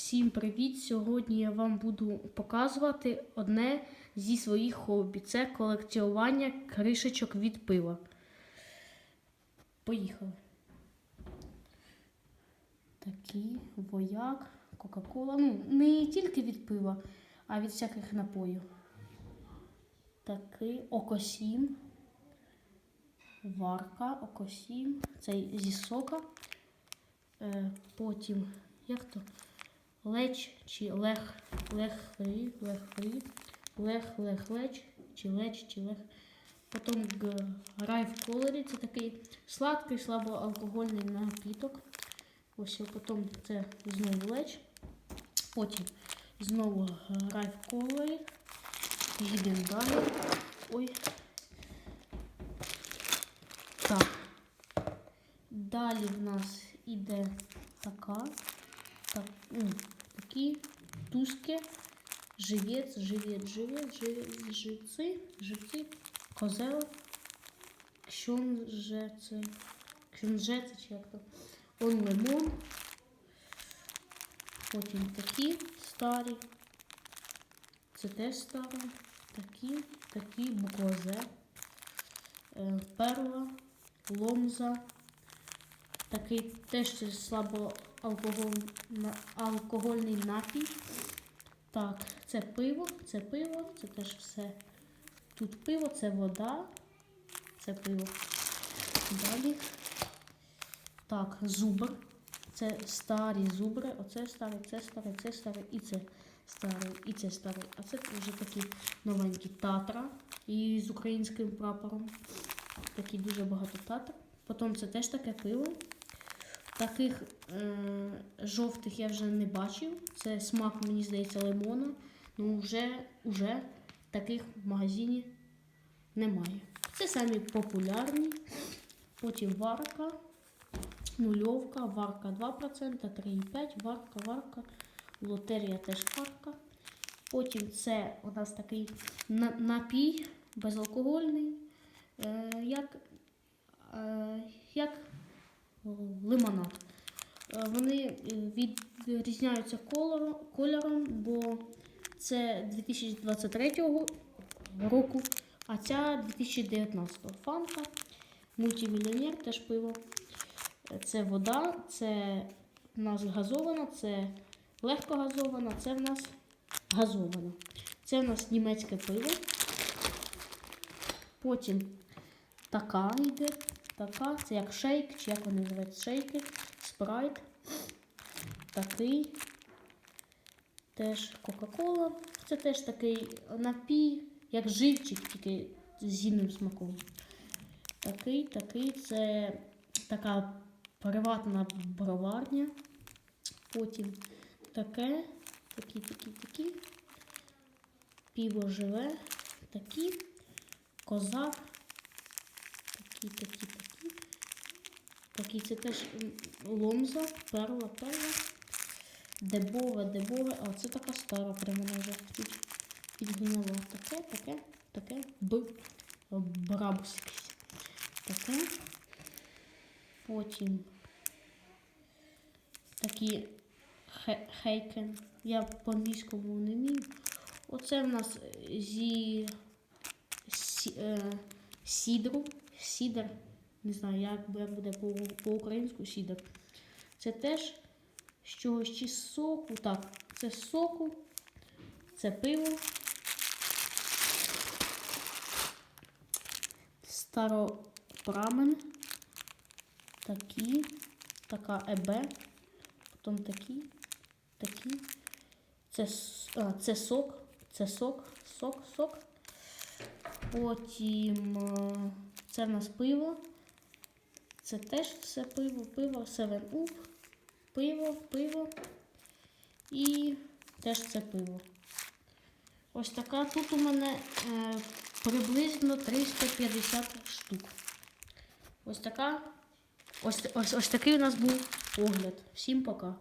Всім привіт! Сьогодні я вам буду показувати одне зі своїх хобі. Це колекціонування кришечок від пива. Поїхали. Такі, вояк, Кока-Кола. Ну, не тільки від пива, а від всяких напоїв. Такий Окосім. Варка, Окосім. Це зі сока. Е, потім, як то? Леч чи лех, лех фрі, лех, лех, леч, чи леч, чи лех. Потім грай в колорі, це такий сладкий, слабоалкогольний напіток. Ось потім це знову леч. Потім знову грай в колорі. Їдемо далі. Ой. Так. Далі в нас іде така. Так, ну, такі тузки, живець, живець, живець, живець, живці, живці, козел, кшонжеце, кшонжеце, чи як то, он лимон, потім такі старі, це теж старі, такі, такі, буква З, е, перла, ломза, Такий теж це слабо алкогольний напій. Так, це пиво, це пиво, це теж все. Тут пиво, це вода, це пиво. Далі. Так, зубр. Це старі зубри. Оце старий, це старий, це старий, і це старий, і це старий. А це вже такі новенькі татра і з українським прапором. Такі дуже багато татр. Потім це теж таке пиво. Таких е, жовтих я вже не бачив. Це смак, мені здається, лимона. Ну, вже, вже таких в магазині немає. Це самі популярні. Потім варка, нульовка, варка 2%, 3,5, варка, варка, лотерія теж варка. Потім це у нас такий напій безалкогольний, е, як, е, як лимонад. Е, Вони е, відрізняються кольором, бо це 2023 року, а ця 2019 Фанта, мультимільйонер, теж пиво. Це вода, це в нас газована, це легко газована, це в нас газована. Це в нас німецьке пиво. Потім така йде. Така, це як шейк, чи як вони називають шейки, спрайт. Такий. Теж Кока-Кола. Це теж такий напій, як живчик, тільки з зімним смаком. Такий, такий. Це така приватна броварня. Потім таке, такі, такі, такі. Піво живе, такі, козак. Такі, такі, Такі це теж ломза, перла, перла. Дебове, дебове, а це така стара, прямо вона вже під, підгинула. Таке, таке, таке, б. Брабус. Таке. Потім такі хейкен. Я по-англійському не вмію. Оце в нас зі е, сідру. Сідер. Не знаю, як, буде по- по-українську сідер. Це теж з чогось чи соку. Так, це з соку, це пиво. Старопрамен. Такі. Така ЕБ. Потім такі. Такі. Це, а, це сок. Це сок. Сок, сок. Потім е, це в нас пиво. Це теж все пиво, пиво, 7 Up, пиво, пиво. І теж це пиво. Ось така. Тут у мене е, приблизно 350 штук. Ось така. Ось, ось, ось такий у нас був огляд. Всім пока.